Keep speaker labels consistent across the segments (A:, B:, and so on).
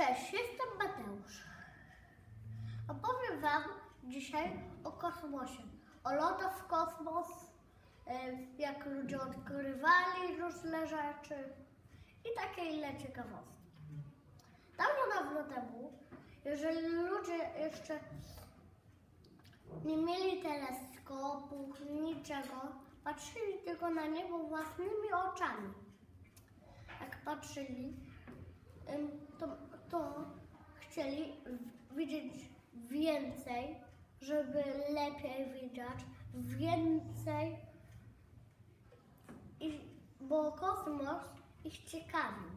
A: Cześć, jestem Mateusz. Opowiem Wam dzisiaj o kosmosie, o lotach w kosmos, e, jak ludzie odkrywali różne rzeczy i takie inne ciekawostki. Dawno, dawno temu, jeżeli ludzie jeszcze nie mieli teleskopów, niczego, patrzyli tylko na niebo własnymi oczami. Jak patrzyli, to, to chcieli widzieć więcej, żeby lepiej widzieć, więcej, i, bo kosmos ich ciekawił.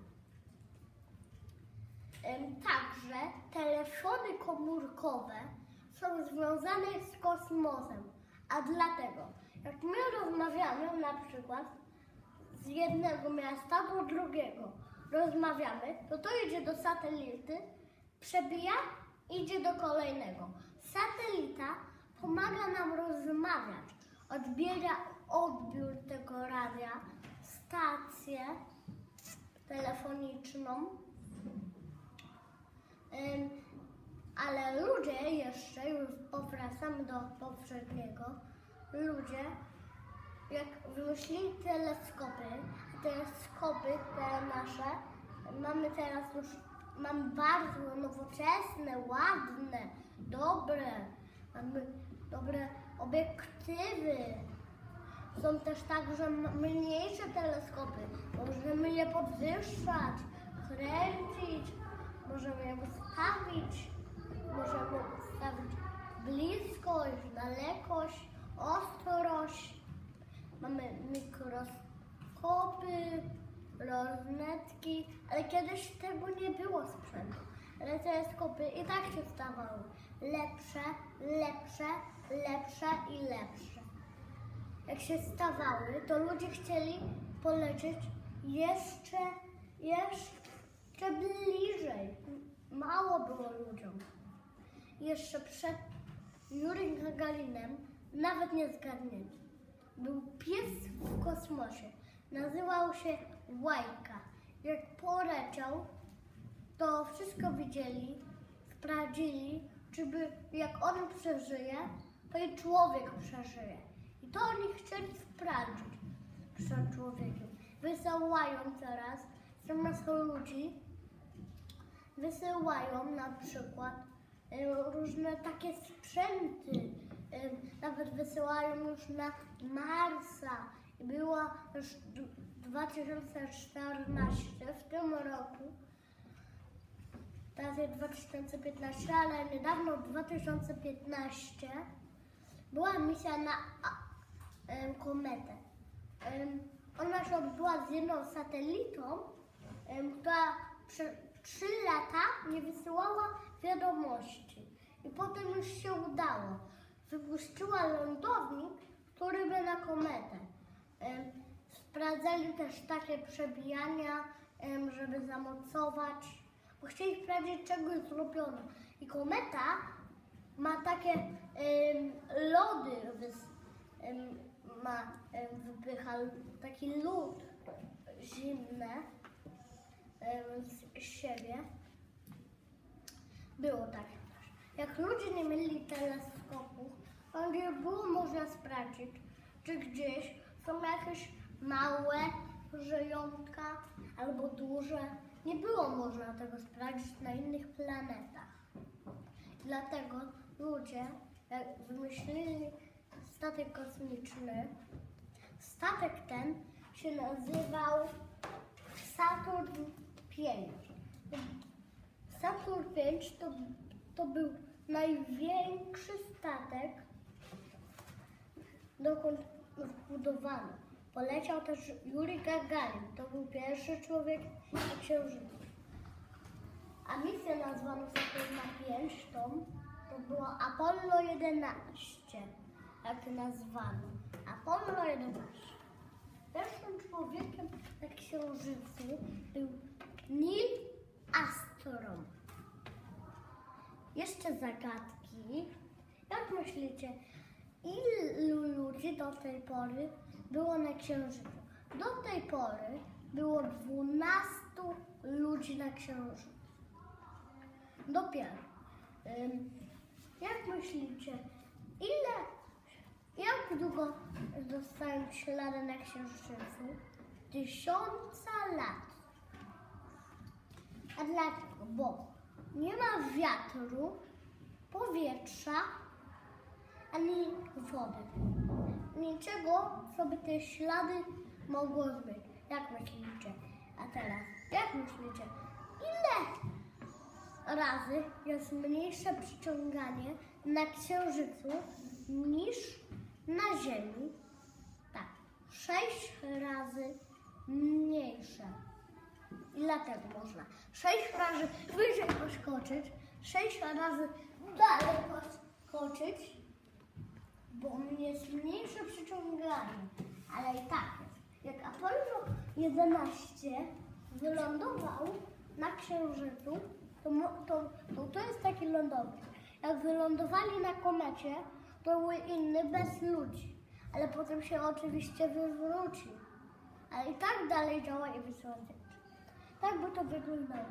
A: Także telefony komórkowe są związane z kosmosem, a dlatego, jak my rozmawiamy na przykład z jednego miasta do drugiego, rozmawiamy, to to idzie do satelity, przebija, idzie do kolejnego. Satelita pomaga nam rozmawiać, odbiera odbiór tego radia, stację telefoniczną, ale ludzie jeszcze, już powracamy do poprzedniego, ludzie jak wymyślili teleskopy, te nasze, mamy teraz już, mamy bardzo nowoczesne, ładne, dobre, mamy dobre obiektywy. Są też także mniejsze teleskopy, możemy je podwyższać, kręcić, możemy je ustawić, możemy ustawić bliskość, dalekość, ostrość. Mamy mikroskopy, lornetki, ale kiedyś tego nie było sprzętu. Ale teleskopy i tak się stawały lepsze, lepsze, lepsze i lepsze. Jak się stawały, to ludzie chcieli polecieć jeszcze, jeszcze bliżej. Mało było ludziom. Jeszcze przed Jurym Gagarinem, nawet nie zgadniecie, był pies w kosmosie. Nazywał się Łajka. Jak poleciał, to wszystko widzieli, sprawdzili, czy by, jak on przeżyje, to i człowiek przeżyje. I to oni chcieli sprawdzić przed człowiekiem. Wysyłają teraz zamiast ludzi, wysyłają na przykład em, różne takie sprzęty. em, Nawet wysyłają już na Marsa. I Była już d- 2014 w tym roku. Teraz jest 2015, ale niedawno 2015 była misja na em, kometę. Em, Ona się odbyła z jedną satelitą, em, która przez 3 lata nie wysyłała wiadomości. I potem już się udało. Wypuściła lądownik, który by na kometę. Sprawdzali też takie przebijania, żeby zamocować, bo chcieli sprawdzić, czego jest zrobione. I kometa ma takie lody, ma, wypycha taki lód zimny z siebie. Było takie coś. Jak ludzie nie mieli teleskopów, to nie było można sprawdzić, czy gdzieś są jakieś małe żyjątka albo duże. Nie było można tego sprawdzić na innych planetach. Dlatego ludzie jak wymyślili statek kosmiczny. Statek ten się nazywał Saturn V. Saturn V to, to był największy statek, dokąd zbudowano. Poleciał też Yuri Gagarin. To był pierwszy człowiek na Księżycu. A misję nazwaną Saturna 5 to, to było Apollo 11, jak nazwano. Apollo 11. Pierwszym człowiekiem na Księżycu był Neil Armstrong. Jeszcze zagadki. Jak myślicie, ilu ludzi do tej pory było na Księżycu? Do tej pory było 12 ludzi na Księżycu. dopiero. Jak myślicie, ile, jak długo zostają ślady na księżycu? Tysiąca lat. A dlaczego? Bo nie ma wiatru, powietrza, ani wody. Niczego, co by te ślady mogło zbyć. Jak myślicie? A teraz, jak myślicie? Ile razy jest mniejsze przyciąganie na Księżycu niż na Ziemi? Tak, sześć razy mniejsze. Ile tego można? Sześć razy wyżej poskoczyć, sześć razy dalej poskoczyć, bo jest mniejsze przyciąganie. Ale i tak jest. Jak Apollo 11 wylądował na Księżycu, to, to, to, to jest taki lądowiec. Jak wylądowali na komecie, to były inne bez ludzi. Ale potem się oczywiście wywrócił. Ale i tak dalej działa i wysyła. Tak by to wyglądało.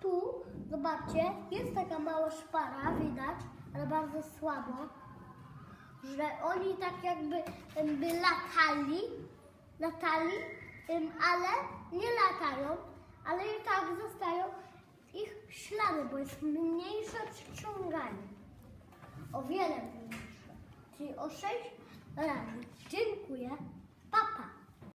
A: Tu, zobaczcie, jest taka mała szpara, widać, ale bardzo słabo, że oni tak jakby by latali, latali, ale nie latają, ale i tak zostają ich ślady, bo jest mniejsze przyciąganie. O wiele mniejsze. Czyli o 6 razy. Dziękuję. Papa.